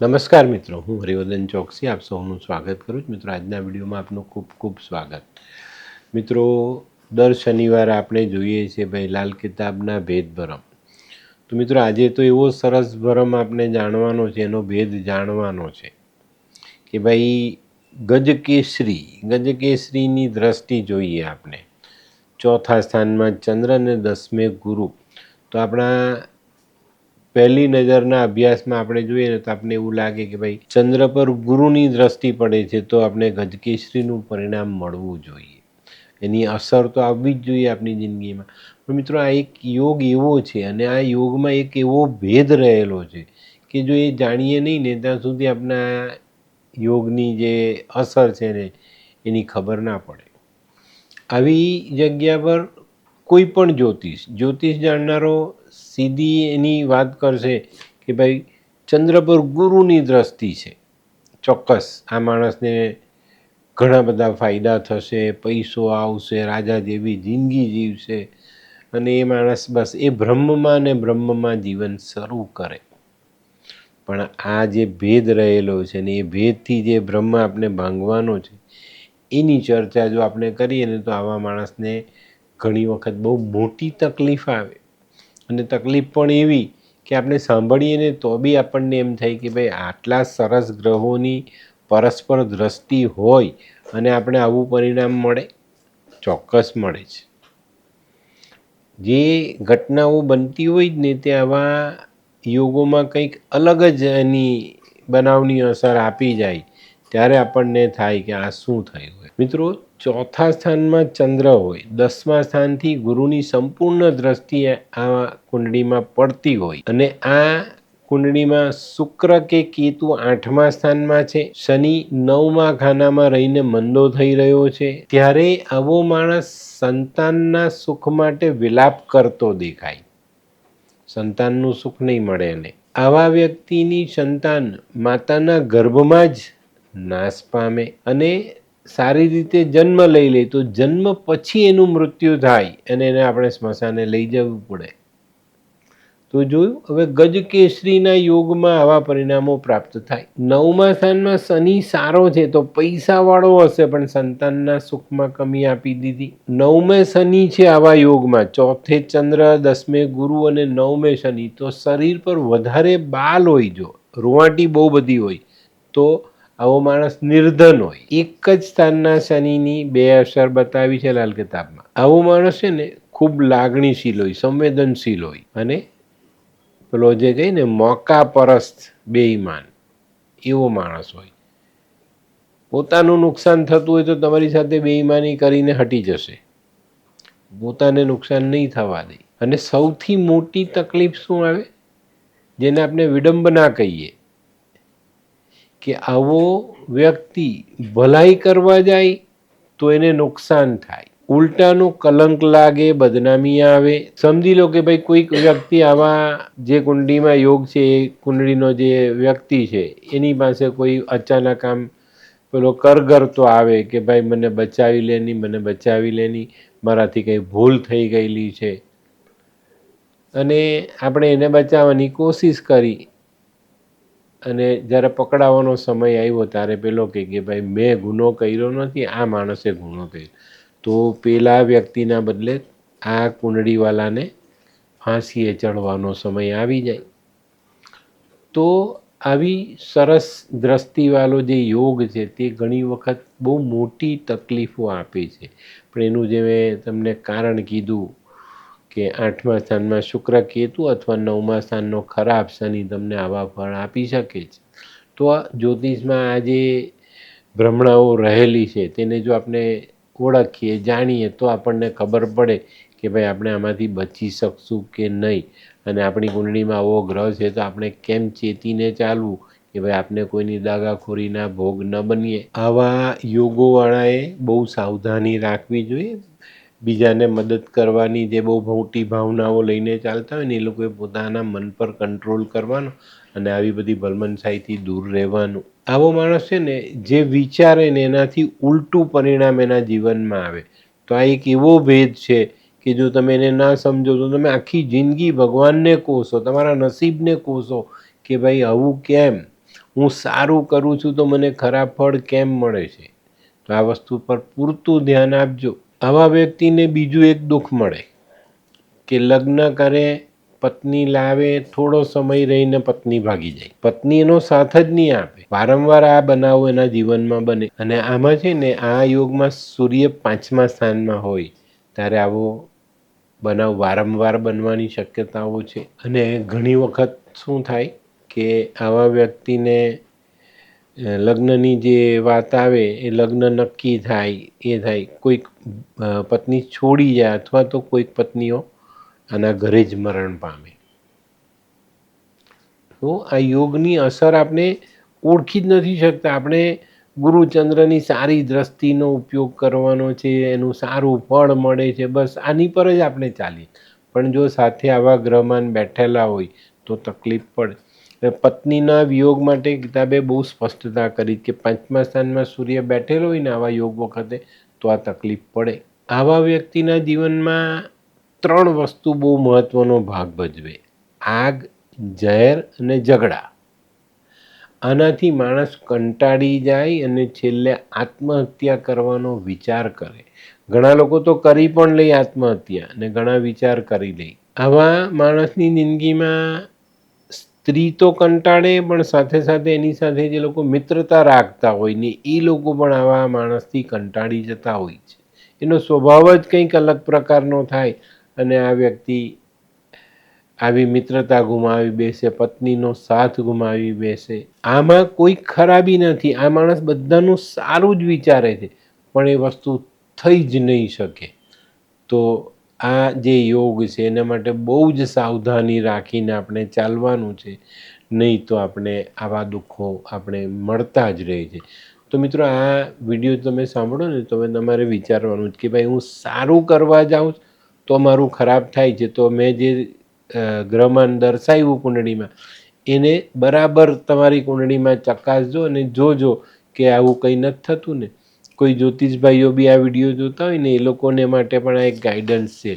નમસ્કાર મિત્રો, હું હરિવર્ધન ચોકસી, આપ સૌનું સ્વાગત કરું છું. મિત્રો, આજના વિડીયોમાં આપનું ખૂબ ખૂબ સ્વાગત. મિત્રો, દર શનિવારે આપણે જોઈએ છીએ ભાઈ, લાલ કિતાબના ભેદ ભરમ. તો મિત્રો, આજે તો એવો સરસ ભરમ આપણે જાણવાનો છે, એનો ભેદ જાણવાનો છે કે ભાઈ, ગજકેસરી, ગજકેસરીની દ્રષ્ટિ જોઈએ આપણે ચોથા સ્થાનમાં ચંદ્ર અને દસમે ગુરુ. તો આપણા પહેલી નજરના અભ્યાસમાં આપણે જોઈએ ને તો આપણે એવું લાગે કે ભાઈ, ચંદ્ર પર ગુરુની દ્રષ્ટિ પડે છે તો આપણે ગજકેશ્રીનું પરિણામ મળવું જોઈએ. એની અસર તો આવવી જ જોઈએ આપણી જિંદગીમાં. પણ મિત્રો આ એક યોગ એવો છે અને આ યોગમાં એક એવો ભેદ રહેલો છે કે જો એ જાણીએ નહીં ને ત્યાં સુધી આપણા યોગની જે અસર છે ને એની ખબર ના પડે. આવી જગ્યા પર કોઈ પણ જ્યોતિષ જ્યોતિષ જાણનારો સીધી એની વાત કરશે કે ભાઈ ચંદ્ર પર ગુરુની દ્રષ્ટિ છે. ચોક્કસ આ માણસને ઘણા બધા ફાયદા થશે, પૈસો આવશે, રાજા જેવી જિંદગી જીવશે અને એ માણસ બસ એ બ્રહ્મમાં ને બ્રહ્મમાં જીવન શરૂ કરે. પણ આ જે ભેદ રહેલો છે ને એ ભેદથી જે બ્રહ્મ આપણે ભાંગવાનો છે, એની ચર્ચા જો આપણે કરીએ ને તો આવા માણસને ઘણી વખત બહુ મોટી તકલીફ આવે. અને તકલીફ પણ એવી કે આપણે સાંભળીએ ને તો બી આપણને એમ થાય કે ભાઈ આટલા સરસ ગ્રહોની પરસ્પર દ્રષ્ટિ હોય અને આપણે આવું પરિણામ મળે, ચોક્કસ મળે છે. જે ઘટનાઓ બનતી હોય જ ને તે આવા યોગોમાં કંઈક અલગ જ એની બનાવની અસર આપી જાય, ત્યારે આપણને થાય કે આ શું થયું મિત્રો ચોથા સ્થાનમાં ચંદ્ર હોય. દસમા સ્થાનથી ગુરુની સંપૂર્ણ દ્રષ્ટિ આ કુંડળીમાં પડતી હોય. અને આ કુંડળીમાં શુક્ર કે કેતુ આઠમા સ્થાનમાં છે. શનિ નવમા ખાનામાં રહીને મંદો થઈ રહ્યો છે. ત્યારે આવો માણસ સંતાનના સુખ માટે વિલાપ કરતો દેખાય. સંતાનનું સુખ નહીં મળે એને. આવા વ્યક્તિની સંતાન માતાના ગર્ભમાં જ નાશ પામે અને સારી રીતે જન્મ લઈ લે, તો જન્મ પછી એનું મૃત્યુ થાય અને એને આપણે સ્મશાને લઈ જવું પડે. તો જોયું? હવે ગજકેસરીના યોગમાં આવા પરિણામો પ્રાપ્ત થાય. નવમા સ્થાનમાં શનિ સારો છે, તો પૈસાવાળો હશે, પણ સંતાનના સુખમાં કમી આપી દીધી. નવમે શનિ છે આવા યોગમાં. ચોથે ચંદ્ર, દસમે ગુરુ અને નવમે શનિ. તો શરીર પર વધારે બાલ હોય જો, રૂવાટી બહુ બધી હોય, તો આવો માણસ નિર્ધન હોય. એક જ સ્થાનના શનિની બે અસર બતાવી છે લાલ કિતાબમાં. આવો માણસ છે ને ખૂબ લાગણીશીલ હોય, સંવેદનશીલ હોય અને પેલો જે કહે ને મોકા પરસ્ત બેઈમાન એવો માણસ હોય. પોતાનું નુકસાન થતું હોય તો તમારી સાથે બેઈમાની કરીને હટી જશે. પોતાને નુકસાન નહીં થવા દે. અને સૌથી મોટી તકલીફ શું આવે? જેને આપણે વિડંબના કહીએ. કે આવો વ્યક્તિ ભલાઈ કરવા જાય તો એને નુકસાન થાય. ઉલટાનું કલંક લાગે, બદનામી આવે. સમજી લો કે ભાઈ કોઈક વ્યક્તિ આવા જે કુંડળીમાં યોગ છે, એ કુંડળીનો જે વ્યક્તિ છે, એની પાસે કોઈ અચાનક આમ પેલો કરગરતો આવે કે ભાઈ મને બચાવી લેની, મને બચાવી લેની, મારાથી કંઈ ભૂલ થઈ ગયેલી છે. અને આપણે એને બચાવવાની કોશિશ કરી અને જ્યારે પકડાવાનો સમય આવ્યો ત્યારે પેલો કહે કે ભાઈ, મેં ગુનો કર્યો નથી, આ માણસે ગુનો કર્યો. તો પેલા વ્યક્તિના બદલે આ કુંડળીવાલાને ફાંસીએ ચડવાનો સમય આવી જાય. તો આવી સરસ દ્રષ્ટિવાળો જે યોગ છે, તે ઘણી વખત બહુ મોટી તકલીફો આપે છે. પણ એનું જે મેં તમને કારણ કીધું કે આઠમા સ્થાનમાં શુક્ર કેતુ અથવા નવમા સ્થાનનો ખરાબ શનિ તમને આવા ફળ આપી શકે છે. તો જ્યોતિષમાં આ જે ભ્રમણાઓ રહેલી છે તેને જો આપણે ઓળખીએ, જાણીએ, તો આપણને ખબર પડે કે ભાઈ આપણે આમાંથી બચી શકશું કે નહીં. અને આપણી કુંડળીમાં આવો ગ્રહ છે તો આપણે કેમ ચેતીને ચાલવું? કે ભાઈ આપણે કોઈની દાગાખોરીના ભોગ ન બનીએ. આવા યોગોવાળાએ બહુ સાવધાની રાખવી જોઈએ. બીજાને મદદ કરવાની જે બહુ મોટી ભાવનાઓ લઈને ચાલતા હોય ને એ લોકોએ પોતાના મન પર કંટ્રોલ કરવાનો અને આવી બધી ભલમનસાઈથી દૂર રહેવાનું. આવો માણસ છે ને જે વિચારે ને એનાથી ઉલટું પરિણામ એના જીવનમાં આવે. તો આ એક એવો ભેદ છે કે જો તમે એને ના સમજો તો તમે આખી જિંદગી ભગવાનને કોસો, તમારા નસીબને કોસો કે ભાઈ આવું કેમ? હું સારું કરું છું તો મને ખરાબ ફળ કેમ મળે છે? તો આ વસ્તુ પર પૂરતું ધ્યાન આપજો. આવા વ્યક્તિને બીજું એક દુઃખ મળે કે લગ્ન કરે, પત્ની લાવે, થોડો સમય રહીને પત્ની ભાગી જાય. પત્ની એનો સાથ જ નહીં આપે. વારંવાર આ બનાવો એના જીવનમાં બને. અને આમાં છે ને, આ યોગમાં સૂર્ય પાંચમા સ્થાનમાં હોય, ત્યારે આવો બનાવ વારંવાર બનવાની શક્યતાઓ છે. અને ઘણી વખત શું થાય કે આવા વ્યક્તિને લગ્નની જે વાત આવે, એ લગ્ન નક્કી થાય, એ થાય. કોઈક પત્ની છોડી જાય અથવા તો કોઈક પત્નીઓ આના ઘરે જ મરણ પામે. તો આ યોગની અસર આપણે ઓળખી જ નથી શકતા. આપણે ગુરુચંદ્રની સારી દ્રષ્ટિનો ઉપયોગ કરવાનો છે, એનું સારું ફળ મળે છે, બસ આની પર જ આપણે ચાલીએ. પણ જો સાથે આવા ગ્રહમાન બેઠેલા હોય, તો તકલીફ પડે. પત્નીના વિયોગ માટે કિતાબે બહુ સ્પષ્ટતા કરી કે પાંચમા સ્થાનમાં સૂર્ય બેઠેલો હોય ને આવા યોગ વખતે તો આ તકલીફ પડે. આવા વ્યક્તિના જીવનમાં ત્રણ વસ્તુ બહુ મહત્વનો ભાગ ભજવે. આગ, ઝેર અને ઝઘડા. આનાથી માણસ કંટાળી જાય અને છેલ્લે આત્મહત્યા કરવાનો વિચાર કરે. ઘણા લોકો તો કરી પણ લે આત્મહત્યા અને ઘણા વિચાર કરી લે. આવા માણસની જિંદગીમાં સ્ત્રી તો કંટાળે, પણ સાથે સાથે એની સાથે જે લોકો મિત્રતા રાખતા હોય ને, એ લોકો પણ આવા માણસથી કંટાળી જતા હોય છે. એનો સ્વભાવ જ કંઈક અલગ પ્રકારનો થાય અને આ વ્યક્તિ આવી મિત્રતા ગુમાવી બેસે, પત્નીનો સાથ ગુમાવી બેસે. આમાં કોઈ ખરાબી નથી. આ માણસ બધાનું સારું જ વિચારે છે, પણ એ વસ્તુ થઈ જ નહીં શકે. તો આ જે યોગ છે, એના માટે બહુ જ સાવધાની રાખીને આપણે ચાલવાનું છે. નહીં તો આપણે આવા દુઃખો આપણે મળતા જ રહે છે. તો મિત્રો, આ વીડિયો તમે સાંભળો ને, તો તમારે વિચારવાનું કે ભાઈ, હું સારું કરવા જાઉં તો મારું ખરાબ થાય છે. તો મેં જે ગ્રહમાન દર્શાવ્યું કુંડળીમાં, એને બરાબર તમારી કુંડળીમાં ચકાસજો અને જોજો કે આવું કંઈ નથી થતું ને. કોઈ જ્યોતિષભાઈઓ બી આ વીડિયો જોતા હોય ને, એ લોકોને માટે પણ આ એક ગાઈડન્સ છે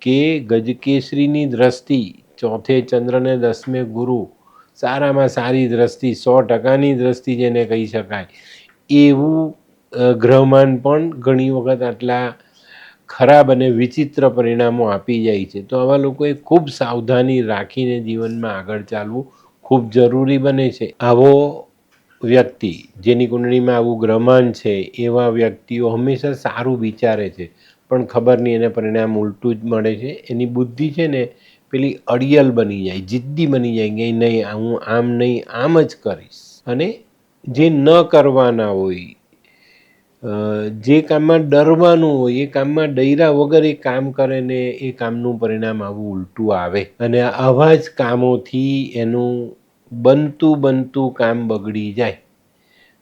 કે ગજકેસરીની દ્રષ્ટિ, ચોથે ચંદ્રને દસમે ગુરુ, સારામાં સારી દ્રષ્ટિ, સો ટકાની દ્રષ્ટિ જેને કહી શકાય, એવું ગ્રહમાન પણ ઘણી વખત આટલા ખરાબ અને વિચિત્ર પરિણામો આપી જાય છે. તો આવા લોકોએ ખૂબ સાવધાની રાખીને જીવનમાં આગળ ચાલવું ખૂબ જરૂરી બને છે. આવો વ્યક્તિ, જેની કુંડળીમાં આવું ગ્રહમાન છે, એવા વ્યક્તિઓ હંમેશા સારું વિચારે છે. પણ ખબર નહીં એને પરિણામ ઉલટું જ મળે છે. એની બુદ્ધિ છે ને, પેલી અડિયલ બની જાય, જિદ્દી બની જાય કે નહીં, હું આમ નહીં, આમ જ કરીશ. અને જે ન કરવાના હોય જે કામમાં ડરવાનું હોય, એ કામમાં ડૈરા વગર એ કામ કરે ને, એ કામનું પરિણામ આવું ઉલટું આવે. અને આવા જ કામોથી એનું બનતું બનતું કામ બગડી જાય.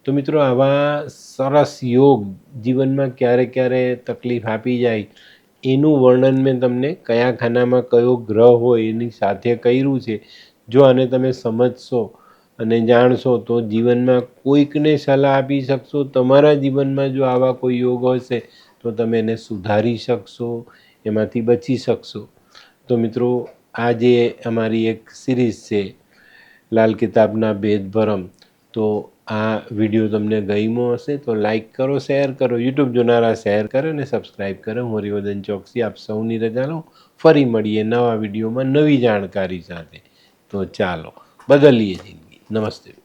તો મિત્રો આવા સરસ યોગ જીવનમાં ક્યારે ક્યારે તકલીફ આપી જાય, એનું વર્ણન મેં તમને કયા ખાનામાં કયો ગ્રહ હોય એની સાથે કર્યું છે. જો આને તમે સમજશો અને જાણશો તો જીવનમાં કોઈકને સલાહ આપી શકશો, તમારા જીવનમાં જો આવા કોઈ યોગ હશે તો તમે એને સુધારી શકશો, એમાંથી બચી શકશો. તો મિત્રો આ જે અમારી એક સિરીઝ છે લાલ કિતાબના ભેદ ભરમ. તો આ વીડિયો તમને ગઈમો હશે તો લાઇક કરો, શેર કરો, યુટ્યુબ જોનારા શેર કરે અને સબસ્ક્રાઈબ કરે. હું હરિવર્ધન ચોકસી, આપ સૌની રજા લઉં. ફરી મળીએ નવા વિડીયોમાં નવી જાણકારી સાથે. તો ચાલો, બદલીએ જિંદગી. નમસ્તે.